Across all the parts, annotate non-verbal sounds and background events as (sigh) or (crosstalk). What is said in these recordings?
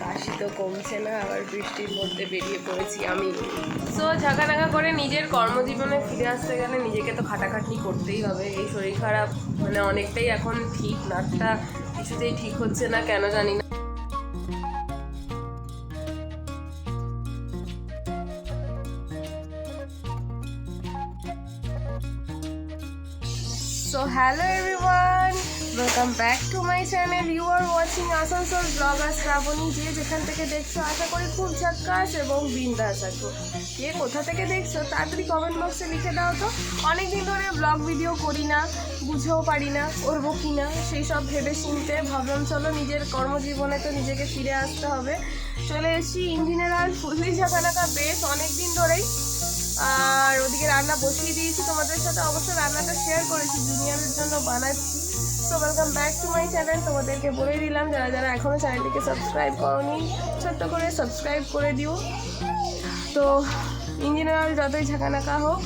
কাশি তো কমছে না আবার বৃষ্টির মধ্যে বেরিয়ে পড়েছি আমি। সো ঝাঁকানাকা করে নিজের কর্মজীবনে ফিরে আসতে গেলে নিজেকে তো খাটাখাটনি করতেই হবে। এই শরীর খারাপ মানে অনেকটাই এখন ঠিক নাকটা কিছুতেই ঠিক হচ্ছে না কেন জানি না। So hello everyone, welcome back to my channel. You are watching Asansol blogger Shrabani যে যেখান থেকে দেখছ, আশা করি খুব ঝাক্কাস এবং বিন্দাস আছো। কে কোথা থেকে দেখছ, তাড়াতাড়ি কমেন্ট বক্সে লিখে দাও তো। অনেক দিন ধরে ব্লগ ভিডিও করি না, বুঝেও পারি না, করব কি না সেই সব ভেবে চিনতে ভাবলাম, চলো নিজের কর্মজীবনে তো নিজেকে ফিরে আসতে হবে। চলে এসেছি ইঞ্জিনিয়ার আর ফুললি ঝাঁকানাকা বেশ অনেক দিন ধরেই। আর ওদিকে রান্না বসিয়ে দিয়েছি। তোমাদের সাথে অবশ্যই রান্নাটা শেয়ার করেছি জুনিয়রের জন্য বানাচ্ছি। So welcome back to my channel তোমাদেরকে বলে দিলাম, যারা যারা এখনও চ্যানেলটিকে সাবস্ক্রাইব করনি, ছোট্ট করে সাবস্ক্রাইব করে দিও। তো ইঞ্জিনিয়ার যতই ঝাঁকানাকা হোক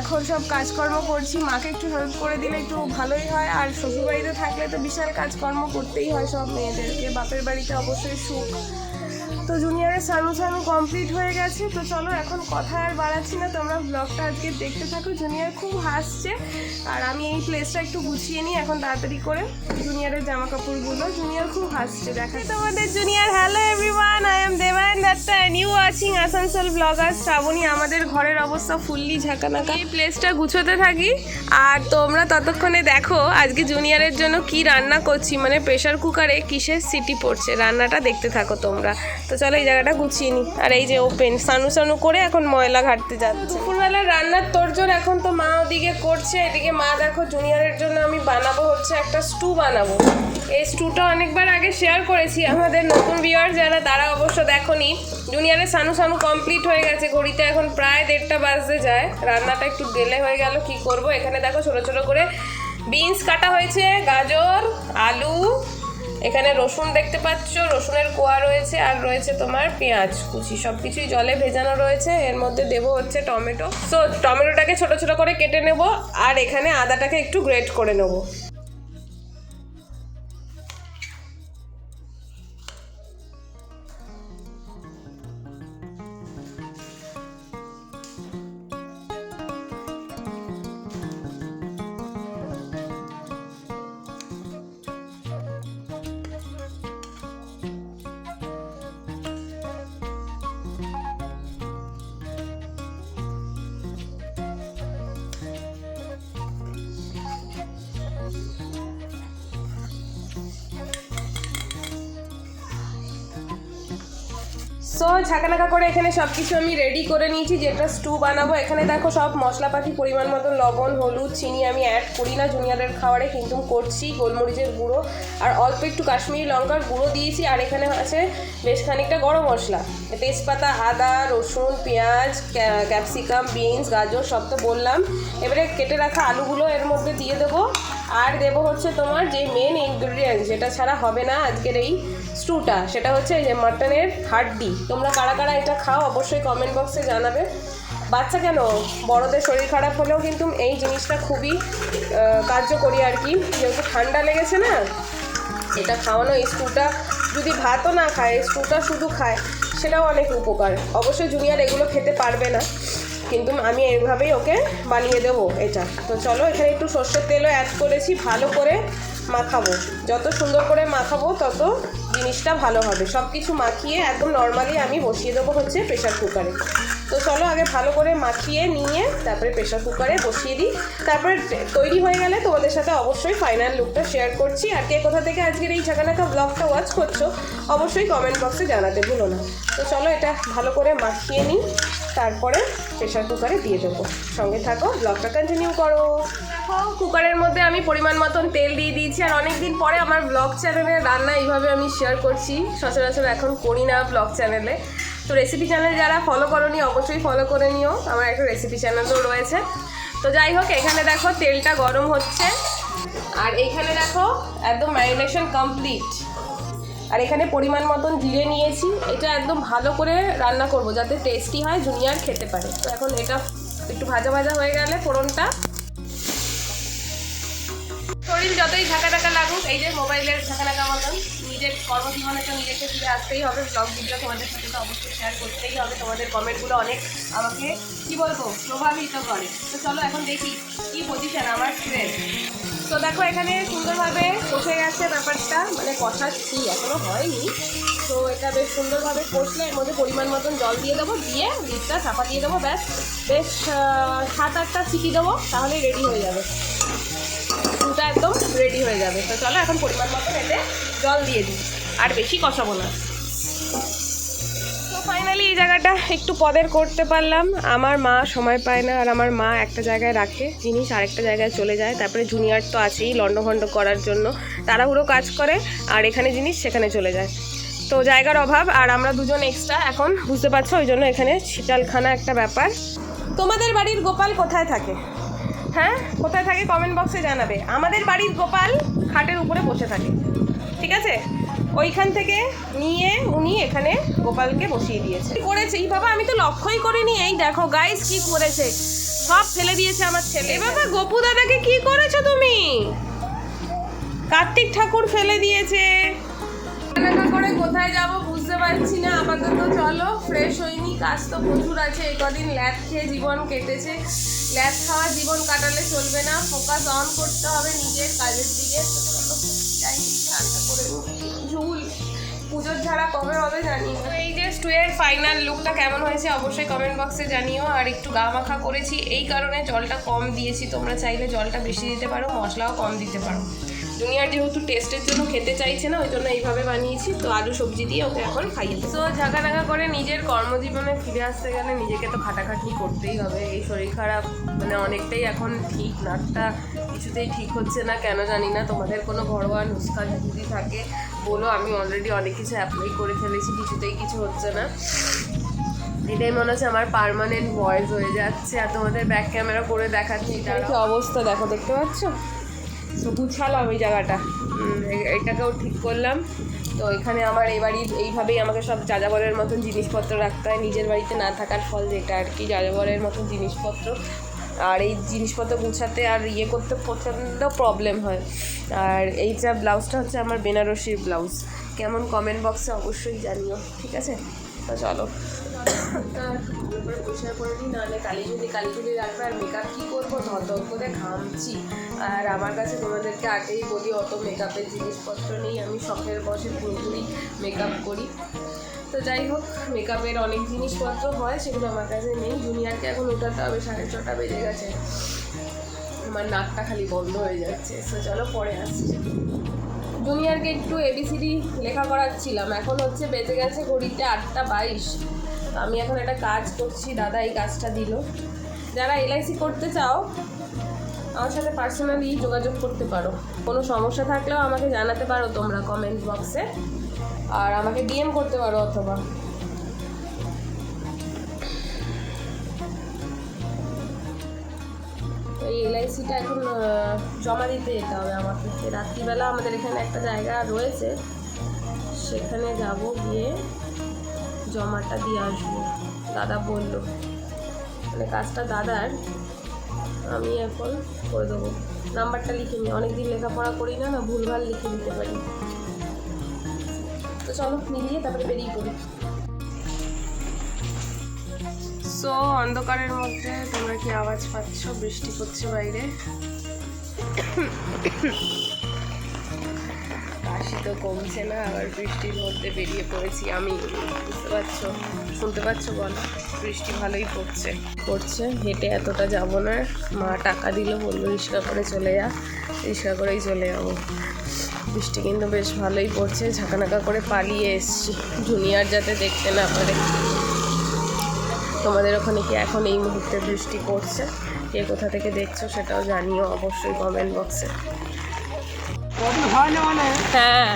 এখন সব কাজকর্ম করছি। মাকে একটু হেল্প করে দিলে একটু ভালোই হয়। আর শ্বশুরবাড়িতে থাকলে তো বিশাল কাজকর্ম করতেই হয় সব মেয়েদেরকে। বাপের বাড়িতে অবশ্যই সুখ। তো জুনিয়রের সানু সানু কমপ্লিট হয়ে গেছে। তো চলো এখন কথা আর বাড়াচ্ছি না, তোমরা ব্লগটা আজকে দেখতে থাকো। জুনিয়র খুব হাসছে। আর আমি এই প্লেসটা একটু গুছিয়ে নিই এখন তাড়াতাড়ি করে। জুনিয়রের জামা কাপড়গুলো জুনিয়র খুব হাসছে দেখা তোমাদের junior hello everyone I am Debayan Dutta and you watching Asansol blogger Shrabani, আমাদের ঘরের অবস্থা ফুললি ঝাঁকানাকা। এই প্লেসটা গুছোতে থাকি। আর তোমরা ততক্ষণে দেখো, আজকে জুনিয়রের জন্য কি রান্না করছি। মানে প্রেশার কুকারে কিসের সিটি পড়ছে? রান্নাটা দেখতে থাকো তোমরা। তো চলো এই জায়গাটা গুছিয়ে নি। আর এই যে ওপেন সানু সানু করে এখন ময়লা ঘাটতে যাচ্ছে। দুপুরবেলা রান্নার তোরজোর এখন তো মা ওদিকে করছে, এদিকে মা দেখো জুনিয়রের জন্য আমি বানাবো হচ্ছে একটা স্টু বানাবো। এই স্টুটা অনেকবার আগে শেয়ার করেছি আমাদের নতুন ভিউয়ার যারা, তারা অবশ্য দেখোনি। জুনিয়রের সানু সানু কমপ্লিট হয়ে গেছে, ঘড়িতে এখন প্রায় দেড়টা বাজতে যায়। রান্নাটা একটু ডেলে হয়ে গেল, কি করব? এখানে দেখো ছোট ছোট করে বিনস কাটা হয়েছে, গাজর, আলু এখানে রসুন দেখতে পাচ্ছ, রসুনের কোয়া রয়েছে আর রয়েছে তোমার পেঁয়াজ কুচি। সব কিছুই জলে ভেজানো রয়েছে, এর মধ্যে দেব হচ্ছে টমেটো। সো টমেটোটাকে ছোট ছোট করে কেটে নেব আর এখানে আদাটাকে একটু গ্রেট করে নেব। সো ঝাঁকানাকা করে এখানে সব কিছু আমি রেডি করে নিয়েছি, যেটা স্টু বানাবো। এখানে দেখো সব মশলাপাতি পরিমাণ মতো লবণ, হলুদ, চিনি আমি অ্যাড করি না জুনিয়রের খাবারে কিন্তু করছি গোলমরিচের গুঁড়ো। আর অল্প একটু কাশ্মীরি লঙ্কার গুঁড়ো দিয়েছি, আর এখানে আছে বেশ খানিকটা গরম মশলা। তেজপাতা, আদা, রসুন, পেঁয়াজ ক্যাপসিকাম, বিনস, গাজর, সব তো বললাম। এবারে কেটে রাখা আলুগুলো এর মধ্যে দিয়ে দেবো। আর দেবো হচ্ছে তোমার যে মেন ইনগ্রিডিয়েন্টস যেটা ছাড়া হবে না আজকের এই স্টুটা, সেটা হচ্ছে এই যে মাটনের হাড্ডি। তোমরা কারা কারা এটা খাও অবশ্যই কমেন্ট বক্সে জানাবে। বাচ্চা কেন? বড়দের শরীর খারাপ হলেও কিন্তু এই জিনিসটা খুবই কার্যকরী আর কি। যেহেতু ঠান্ডা লেগেছে না, এটা খাওয়ানো এই স্টুটা, যদি ভাতও না খায় স্টুটা শুধু খায়, সেটাও অনেক উপকার। অবশ্যই জুনিয়র এগুলো খেতে পারবে না, কিন্তু আমি এইভাবেই ওকে বানিয়ে দেবো এটা। তো চলো এখানে একটু সর্ষের তেলও অ্যাড করেছি ভালো করে। মাখাবো। যত সুন্দর করে মাখাবো, তত জিনিসটা ভালো হবে। সব কিছু মাখিয়ে একদম নর্মালি আমি বসিয়ে দেবো হচ্ছে প্রেশার কুকারে তো চলো আগে ভালো করে মাখিয়ে নিয়ে তারপরে প্রেশার কুকারে বসিয়ে দিই। তারপরে তৈরি হয়ে গেলে তোমাদের সাথে অবশ্যই ফাইনাল লুকটা শেয়ার করছি। আর কে কোথা থেকে আজকের এই ঝাঁকানাকা ব্লগটা ওয়াচ করছ, অবশ্যই কমেন্ট বক্সে জানাতে ভুলো না। তো চলো এটা ভালো করে মাখিয়ে নিই। তারপরে প্রেশার কুকারে দিয়ে দেবো। সঙ্গে থাকো ব্লগটা কন্টিনিউ করো। দেখো কুকারের মধ্যে আমি পরিমাণ মতন তেল দিয়ে দিয়েছি আর অনেক দিন পরে আমার ব্লগ চ্যানেলে রান্না এইভাবে আমি শেয়ার করছি। সচরাচর এখন করি না ব্লগ চ্যানেলে তো রেসিপি চ্যানেল যারা ফলো করনি, অবশ্যই ফলো করে নিও। আমার একটা রেসিপি চ্যানেলও রয়েছে। তো যাই হোক, এখানে দেখো তেলটা গরম হচ্ছে। আর এখানে দেখো একদম ম্যারিনেশন কমপ্লিট আর এখানে পরিমাণ মতন জিরে নিয়েছি। এটা একদম ভালো করে রান্না করব, যাতে টেস্টি হয় জুনিয়র খেতে পারে। তো এখন এটা একটু ভাজা ভাজা হয়ে গেলে ফোড়নটা শরীর যতই ঝাঁকা ঢাকা লাগুক, এই যে মোবাইলের ঝাঁকা ঢাকা মতন নিজের কর্মজীবনে তো নিজেকে ফিরে আসতেই হবে। ব্লগ ভিডিও তোমাদের সাথে তো অবশ্যই শেয়ার করতেই হবে। তোমাদের কমেন্টগুলো অনেক আমাকে, কি বলব, প্রভাবিত করে। তো চলো এখন দেখি কি পজিশন আমার ট্রেন তো দেখো এখানে সুন্দরভাবে কষে গেছে ব্যাপারটা। মানে কষাচ্ছি এখনও হয়নি। তো এটা বেশ সুন্দরভাবে কষলে এর মধ্যে পরিমাণ মতন জল দিয়ে দেবো, দিয়ে লিডটা চাপা দিয়ে দেবো, ব্যাস। বেশ সাত আটটা চিকি দেবো তাহলে রেডি হয়ে যাবে। রেডি হয়ে যাবে। তো চলো এখন পরিমাণ মতন এতে জল দিয়ে দিই। আর বেশি কষাবো না। ফাইনালি এই জায়গাটা একটু পদের করতে পারলাম। আমার মা সময় পায় না, আর আমার মা একটা জায়গায় রাখে জিনিস, আরেকটা জায়গায় চলে যায়। তারপরে জুনিয়র তো আছেই লন্ডভন্ড করার জন্য। তাড়াহুড়ো কাজ করে, আর এখানে জিনিস সেখানে চলে যায়। তো জায়গার অভাব, আর আমরা দুজন এক্সট্রা এখন, বুঝতে পারছ? ওই জন্য এখানে শীতালখানা একটা ব্যাপার। তোমাদের বাড়ির গোপাল কোথায় থাকে? হ্যাঁ? কোথায় থাকে কমেন্ট বক্সে জানাবে। আমাদের বাড়ির গোপাল খাটের উপরে বসে থাকে। ঠিক আছে? ওইখান থেকে নিয়ে উনি এখানে গোপালকে বসিয়ে দিয়েছে। করেছে? এই বাবা, আমি তো লক্ষ্যই করিনি। এই দেখো গাইস কি করেছে? সব ফেলে দিয়েছে আমার ছেলে। বাবা, গোপু দাদাকে কি করেছ তুমি? কার্তিক ঠাকুর ফেলে দিয়েছে। করে কোথায় যাব বুঝতে পারছি না। আপাতত চলো ফ্রেশ হইনি। কাজ তো প্রচুর আছে। কদিন ল্যাদ খেয়ে জীবন কেটেছে। ল্যাদ খাওয়া জীবন কাটালে চলবে না। ফোকাস অন করতে হবে নিজের কাজের দিকে। ঝুল। পুজোর ঝাড়া কবে হবে জানি এই যে স্টুয়ের ফাইনাল লুকটা কেমন হয়েছে অবশ্যই কমেন্ট বক্সে জানিও। আর একটু গা মাখা করেছি, এই কারণে জলটা কম দিয়েছি। তোমরা চাইলে জলটা বেশি দিতে পারো, মশলাও কম দিতে পারো। জুনিয়র যেহেতু টেস্টের জন্য খেতে চাইছে না ওই জন্য এইভাবে বানিয়েছি। তো আলু সবজি দিয়ে ওকে এখন খাইয়ে। তো ঝাঁকা ঢাকা করে নিজের কর্মজীবনে ফিরে আসতে গেলে নিজেকে তো খাটাখাটনি করতেই হবে। এই শরীর খারাপ মানে অনেকটাই এখন ঠিক নাকটা কিছুতেই ঠিক হচ্ছে না। কেন জানি না তোমাদের কোনো ঘরোয়া নুস্খা যদি থাকে বলো আমি অলরেডি অনেক কিছু অ্যাপ্লাই করে ফেলেছি কিছুতেই কিছু হচ্ছে না। এটাই মনে হচ্ছে আমার পার্মানেন্ট ভয়েস হয়ে যাচ্ছে। আর তোমাদের ব্যাক ক্যামেরা করে দেখাচ্ছি এটার কি অবস্থা? দেখো দেখতে পাচ্ছ? তো গুছালাম ওই জায়গাটা। এটাকেও ঠিক করলাম। তো এখানে আমার এই বাড়ির এইভাবেই আমাকে সব যাযাবরের মতন জিনিসপত্র রাখতে হয়। নিজের বাড়িতে না থাকার ফল যেটা আর কি, যাযাবরের মতন জিনিসপত্র। আর এই জিনিসপত্র গুছাতে আর ইয়ে করতে প্রচণ্ড প্রবলেম হয়। আর এইটা ব্লাউজটা হচ্ছে আমার বেনারসির ব্লাউজ কেমন কমেন্ট বক্সে অবশ্যই জানিও, ঠিক আছে? তো চলো। পরিষ্কার করে নিই নাহলে কালি যদি কালি যদি রাখবে আর মেকআপ কী করব ধর করে ঘামছি আর আমার কাছে তোমাদেরকে আগেই বলি, অত মেকআপের জিনিসপত্র নেই। আমি শখের বসে পুরোপুরি মেকআপ করি। তো যাই হোক মেকআপের অনেক জিনিসপত্র হয়, সেগুলো আমার কাছে নেই। জুনিয়রকে এখন উঠাতে হবে, সাড়ে ছটা বেজে গেছে। আমার নাকটা খালি বন্ধ হয়ে যাচ্ছে। তো চলো, পরে আসছি। জুনিয়রকে একটু এবিসিডি লেখা করাচ্ছিলাম। এখন হচ্ছে বেঁচে গেছে ঘড়িতে আটটা বাইশ। আমি এখন একটা কাজ করছি, দাদা এই কাজটা দিল। যারা এলআইসি করতে চাও, আমার সাথে পার্সোনালি যোগাযোগ করতে পারো। কোনো সমস্যা থাকলেও আমাকে জানাতে পারো তোমরা কমেন্ট বক্সে আর আমাকে ডিএম করতে পারো অথবা। এলআইসিটা এখন জমা দিতে যেতে হবে আমাকে রাত্রিবেলা আমাদের এখানে একটা জায়গা রয়েছে, সেখানে যাব গিয়ে জমাটা দিয়ে আসব। দাদা বলল মানে কাজটা দাদার, আমি এখন করে দেবো। নাম্বারটা লিখে নিই অনেকদিন লেখাপড়া করি না না ভুলভাল লিখে দিতে পারি। তো চলো, মিলিয়ে তারপরে বেরিয়ে পড়ি। সো অন্ধকারের মধ্যে তোমরা কি আওয়াজ পাচ্ছ? বৃষ্টি পড়ছে বাইরে। কাশি তো কমছে না, আবার বৃষ্টির মধ্যে বেরিয়ে পড়েছি আমি। বুঝতে পারছ? শুনতে পাচ্ছ বলো? বৃষ্টি ভালোই পড়ছে। পড়ছে, হেঁটে এতটা যাব না। মা টাকা দিল, বলল, রিক্সা করে চলে যা। রিক্সা করেই চলে যাব। বৃষ্টি কিন্তু বেশ ভালোই পড়ছে। ঝাঁকানাকা করে পালিয়ে এসছি। জুনিয়র যাতে দেখতে না পারে। তোমাদের ওখানে কি এখন এই মুহূর্তে বৃষ্টি পড়ছে? কে কোথা থেকে দেখছ সেটাও জানিও অবশ্যই কমেন্ট বক্সে হ্যাঁ।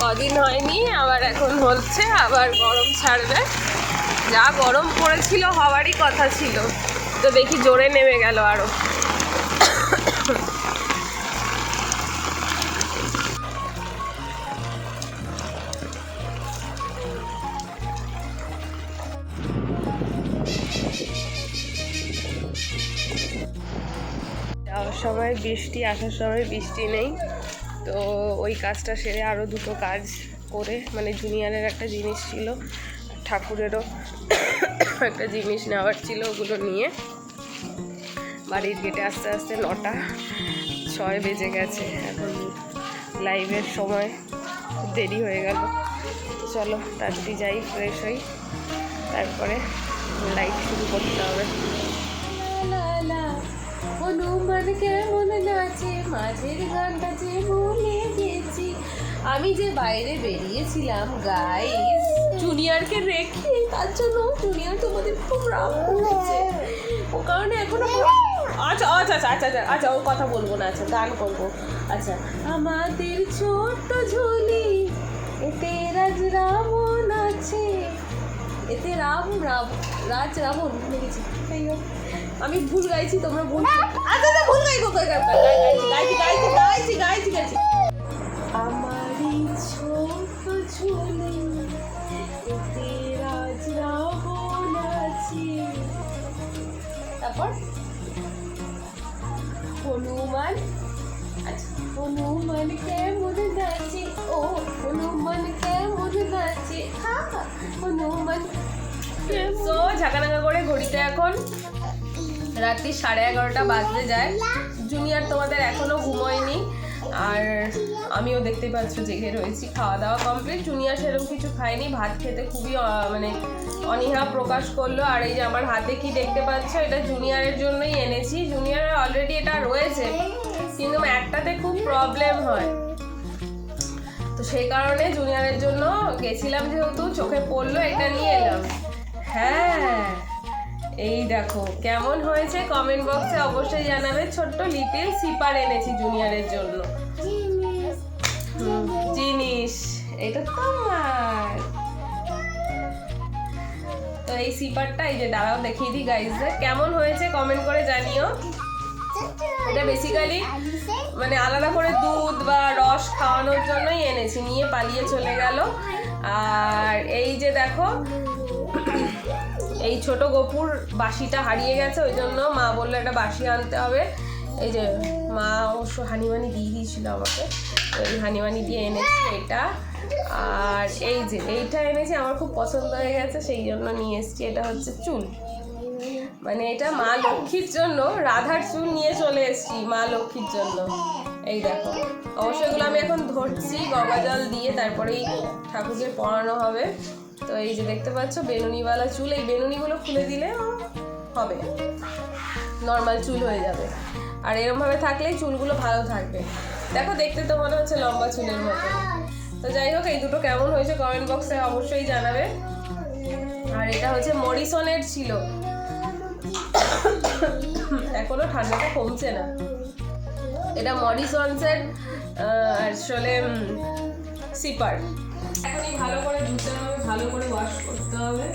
কদিন হয়নি আবার এখন হচ্ছে আবার গরম ছাড়বে। যা গরম পড়েছিল হওয়ারই কথা ছিল। তো দেখি জোরে নেমে গেল আরও। যাওয়ার সময় বৃষ্টি, আসার সময় বৃষ্টি নেই। তো ওই কাজটা সেরে আরও দুটো কাজ করে মানে জুনিয়রের একটা জিনিস ছিল, ঠাকুরেরও একটা জিনিস নেওয়ার ছিল ওগুলো নিয়ে। বাড়ির গেটে আস্তে আস্তে নটা, ছয় বেজে গেছে। এখন লাইভের সময় দেরি হয়ে গেল। চলো, তাড়াতাড়ি যাই ফ্রেশ হই। তারপরে লাইভ শুরু করতে হবে। হনুমান কেমন নাচে, মাঝের গানটা যে ভুলে গেছি। আমি যে বাইরে বেরিয়েছিলাম গাইস জুনিয়রকে রেখে, তার জন্য জুনিয়র তোমাদের খুব রাগ করেছে। ও কারণে এখনও আচ্ছা আচ্ছা আচ্ছা আচ্ছা আচ্ছা আচ্ছা ও কথা বলব না আচ্ছা গান করব। আচ্ছা আমাদের ছোট্ট ঝুলি, এতে রাজ রাবণ আছে। এতে রাম রাম, রাজ রাবণ হোক আমি ভুল গাইছি তোমরা ভুল আচ্ছা আচ্ছা ভুল গাই গাই গাইছি গাইছি গাইছি গাইছি গাইছি গাইছি আমারই ছোট ঝুলি তারপর হনুমান আচ্ছা হনুমান কেমন নাচে ও হনুমান কেমন নাচে হনুমান সো ঝাঁকানাকা করে ঘড়িতে এখন রাত্রি সাড়ে এগারোটা বাজতে যায়। জুনিয়র তোমাদের এখনও ঘুমোয়নি। আর আমিও দেখতে পাচ্ছ জেগে রয়েছি। খাওয়া দাওয়া কমপ্লিট জুনিয়র সেরকম কিছু খায়নি। ভাত খেতে খুবই মানে অনীহা প্রকাশ করল। আর এই যে আমার হাতে কি দেখতে পাচ্ছ, এটা জুনিয়রের জন্যই এনেছি। জুনিয়রের অলরেডি এটা রয়েছে, কিন্তু একটাতে খুব প্রবলেম হয়। তো সেই কারণে জুনিয়রের জন্য গেছিলাম যেহেতু, চোখে পড়ল এটা নিয়ে। এই দেখো, কেমন হয়েছে কমেন্ট বক্সে অবশ্যই জানাবে। ছোট্ট লিটিল সিপার এনেছি জুনিয়রের জন্য। জিনিস, এটা তোমার। তো এই সিপারটা এই যে দাঁড়াও, দেখিয়ে দিই গাইজদের কেমন হয়েছে কমেন্ট করে জানিও। এটা বেসিক্যালি মানে আলাদা করে দুধ বা রস খাওয়ানোর জন্যই এনেছি, নিয়ে পালিয়ে চলে গেল। আর এই যে দেখো এই ছোট গোপুর বাসিটা হারিয়ে গেছে, ওই জন্য মা বলল একটা বাসি আনতে হবে। এই যে মা অবশ্য হানিমানি দিয়ে দিয়েছিল আমাকে। এই হানিমানি দিয়ে এনেছি এটা। আর এই যে এইটা এনেছি, আমার খুব পছন্দ হয়ে গেছে, সেই জন্য নিয়ে এসেছি। এটা হচ্ছে চুল। মানে এটা মা লক্ষ্মীর জন্য, রাধার চুল নিয়ে চলে এসেছি মা লক্ষ্মীর জন্য। এই দেখো অবশ্যই এগুলো আমি এখন ধরছি, গঙ্গা জল দিয়ে, তারপরেই ঠাকুরকে পরানো হবে। তো এই যে দেখতে পাচ্ছ, বেনুনিওয়ালা চুল, এই বেনুনিগুলো খুলে দিলে হবে। নর্মাল চুল হয়ে যাবে। আর এরমভাবে থাকলেই চুলগুলো ভালো থাকবে। দেখো, দেখতে তো মনে হচ্ছে লম্বা চুলের মতো। তো যাই হোক, এই দুটো কেমন হয়েছে কমেন্ট বক্সে অবশ্যই জানাবে। আর এটা হচ্ছে মরিসনের ছিল। এখনও ঠান্ডাটা কমছে না। এটা মরিসনসের আসলে সিপার এখনই ভালো করে ধুতে হবে, ভালো করে ওয়াশ করতে হবে।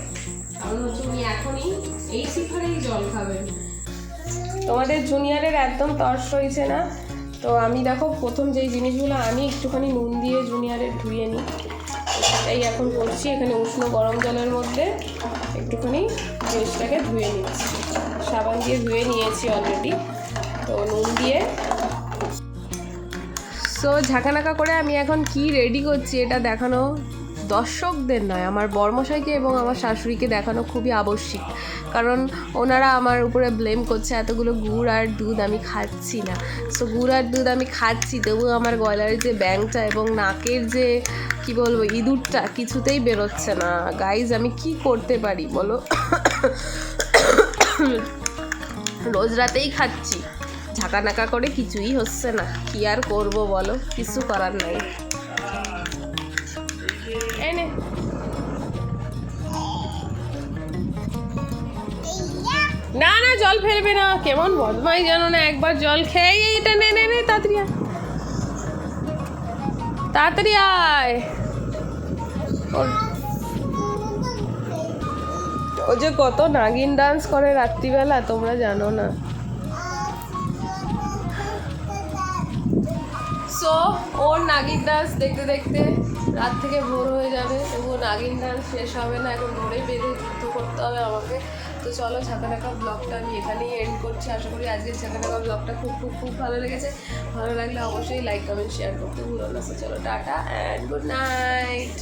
কারণ হচ্ছে উনি এখনই এই সিপারেই জল খাবেন। তোমাদের জুনিয়রের একদম তর্স হয়েছে না? তো আমি দেখো, প্রথম যেই জিনিসগুলো আমি একটুখানি নুন দিয়ে জুনিয়রের ধুয়ে নিই। এটাই এখন করছি, এখানে উষ্ণ গরম জলের মধ্যে একটুখানি জিনিসটাকে ধুয়ে নিচ্ছি। সাবান দিয়ে ধুয়ে নিয়েছি অলরেডি তো নুন দিয়ে সো ঝাঁকানাকা করে আমি এখন কি রেডি করছি এটা দেখানো দর্শকদের নয়, আমার বর্মশাইকে এবং আমার শাশুড়িকে দেখানো খুবই আবশ্যিক। কারণ ওনারা আমার উপরে ব্লেম করছে, এতগুলো গুড় আর দুধ আমি খাচ্ছি না। সো গুড় আর দুধ আমি খাচ্ছি, তবু আমার গলার যে ব্যাংটা এবং নাকের যে, কি বলব, ইঁদুরটা কিছুতেই বেরোচ্ছে না। গাইজ আমি কি করতে পারি বলো? (coughs) রোজ রাতেই খাচ্ছি। ঝাঁকানাকা করে কিছুই হচ্ছে না। কি আর করব বলো? কিছু করার নাই। এই নে। না না, জল ফেলবে না। কেমন বদমাই জানো না একবার জল খেয়ে এটা নে নে নে, তাড়াতাড়ি আয়। তাড়াতাড়ি আয়। ও যে কত নাগিন ডান্স করে রাত্রিবেলা, তোমরা জানো না। ওর নাগিন ডান্স দেখতে দেখতে রাত থেকে ভোর হয়ে যাবে। তবুও নাগিন ডান্স শেষ হবে না, এখন ভোরে বেঁধে যুদ্ধ করতে হবে আমাকে। তো চলো ছাকানাকা ব্লগটা আমি এখানেই এন্ড করছি। আশা করি আজকের ডাকা ব্লগটা খুব খুব খুব ভালো লেগেছে। ভালো লাগলে অবশ্যই লাইক কমেন্ট শেয়ার করতে ভুলো না। চলো টাটা অ্যান্ড গুড নাইট